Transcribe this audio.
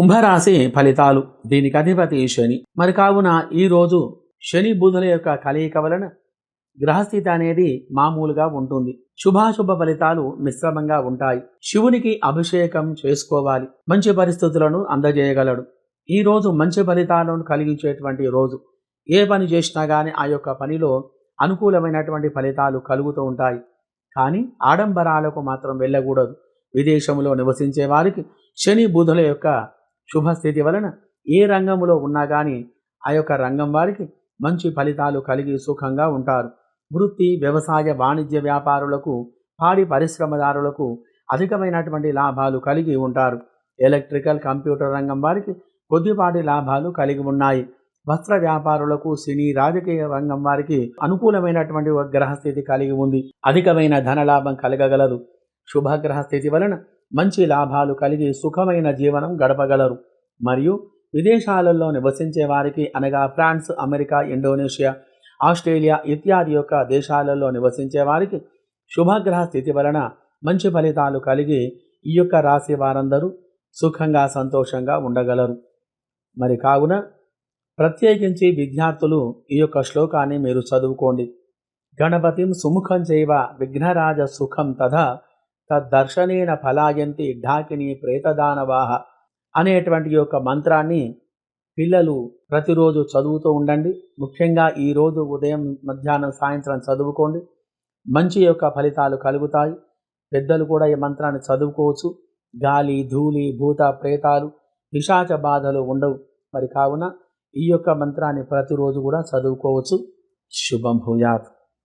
కుంభరాశి ఫలితాలు దీనికి అధిపతి శని. మరి కావున ఈరోజు శని బుధుల యొక్క కలయిక వలన గ్రహస్థితి అనేది మామూలుగా ఉంటుంది. శుభాశుభ ఫలితాలు మిశ్రమంగా ఉంటాయి. శివునికి అభిషేకం చేసుకోవాలి. మంచి పరిస్థితులను అందజేయగలడు. ఈ రోజు మంచి ఫలితాలను కలిగించేటువంటి రోజు. ఏ పని చేసినా కానీ ఆ యొక్క పనిలో అనుకూలమైనటువంటి ఫలితాలు కలుగుతూ ఉంటాయి. కానీ ఆడంబరాలకు మాత్రం వెళ్ళకూడదు. విదేశంలో నివసించే వారికి శని బుధుల యొక్క శుభస్థితి వలన ఏ రంగంలో ఉన్నా కానీ ఆ యొక్క రంగం వారికి మంచి ఫలితాలు కలిగి సుఖంగా ఉంటారు. వృత్తి వ్యవసాయ వాణిజ్య వ్యాపారులకు పాడి పరిశ్రమదారులకు అధికమైనటువంటి లాభాలు కలిగి ఉంటారు. ఎలక్ట్రికల్ కంప్యూటర్ రంగం వారికి కొద్దిపాటి లాభాలు కలిగి ఉన్నాయి. వస్త్ర వ్యాపారులకు సినీ రాజకీయ రంగం వారికి అనుకూలమైనటువంటి గ్రహస్థితి కలిగి ఉంది. అధికమైన ధనలాభం కలగగలదు. శుభగ్రహ స్థితి వలన మంచి లాభాలు కలిగి సుఖమైన జీవనం గడపగలరు. మరియు విదేశాలలో నివసించే వారికి అనగా ఫ్రాన్స్ అమెరికా ఇండోనేషియా ఆస్ట్రేలియా ఇత్యాది యొక్క దేశాలలో నివసించే వారికి శుభగ్రహ స్థితి వలన మంచి ఫలితాలు కలిగి ఈ యొక్క రాశి వారందరూ సుఖంగా సంతోషంగా ఉండగలరు. మరి కావున ప్రత్యేకించి విద్యార్థులు ఈ యొక్క శ్లోకాన్ని మీరు చదువుకోండి. గణపతిం సుముఖం చేయవ విఘ్నరాజ సుఖం తథా తద్దర్శనేన ఫలాయంతి ఢాకిని ప్రేతదానవాహ అనేటువంటి యొక్క మంత్రాన్ని పిల్లలు ప్రతిరోజు చదువుతూ ఉండండి. ముఖ్యంగా ఈరోజు ఉదయం మధ్యాహ్నం సాయంత్రం చదువుకోండి. మంచి యొక్క ఫలితాలు కలుగుతాయి. పెద్దలు కూడా ఈ మంత్రాన్ని చదువుకోవచ్చు. గాలి ధూళి భూత ప్రేతాలు పిశాచ బాధలు ఉండవు. మరి కావున ఈ యొక్క మంత్రాన్ని ప్రతిరోజు కూడా చదువుకోవచ్చు. శుభం భూయాత్.